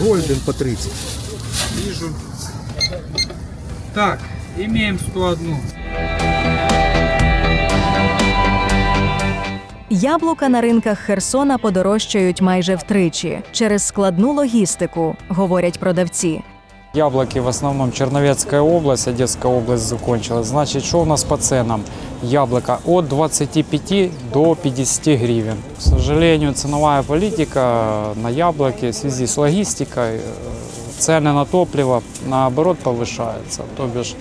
Гольден по 30. Вижу. Так, имеем 101. Яблука на ринках Херсона подорожчають майже втричі через складну логістику, говорять продавці. Яблоки в основном Черновецкая область, Одесская область закончилась. Значит, что у нас по ценам? Яблоко от 25 до 50 гривен. К сожалению, ценовая политика на яблоки в связи с логистикой, э, цены на топливо наоборот повышаются. То бишь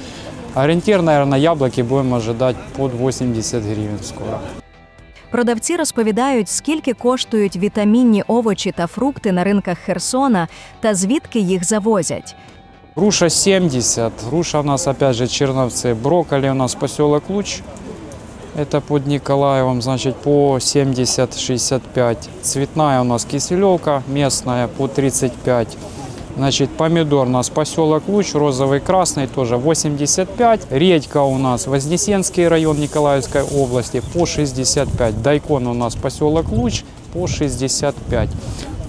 ориентир, наверное, яблоки будем ожидать под 80 гривен скоро. Продавці розповідають, скільки коштують вітамінні овочі та фрукти на ринках Херсона та звідки їх завозять. Груша 70, груша у нас опять же Черновцы, брокколи у нас поселок Луч, это под Николаевым, значит по 70-65. Цветная у нас Киселевка местная по 35. Значит, помидор у нас поселок Луч, розовый, красный тоже 85. Редька у нас Вознесенский район Николаевской области по 65. Дайкон у нас поселок Луч по 65.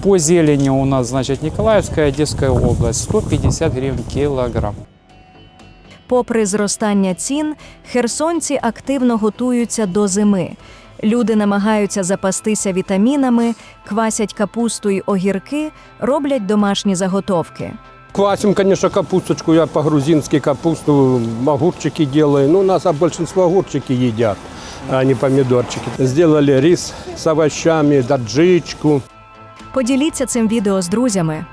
По зелени у нас, значит, Николаевская, Одесская область 150 гривен килограмм. Попри зростання цін, херсонці активно готуються до зими. Люди намагаються запастися вітамінами, квасять капусту й огірки, роблять домашні заготовки. Квасим, конечно, капусточку, я по-грузински капусту, огурчики делаю. Ну, у нас а большинство огурчики едят, а не помидорчики. Сделали рис с овощами, даджичку. Поділіться цим відео з друзями.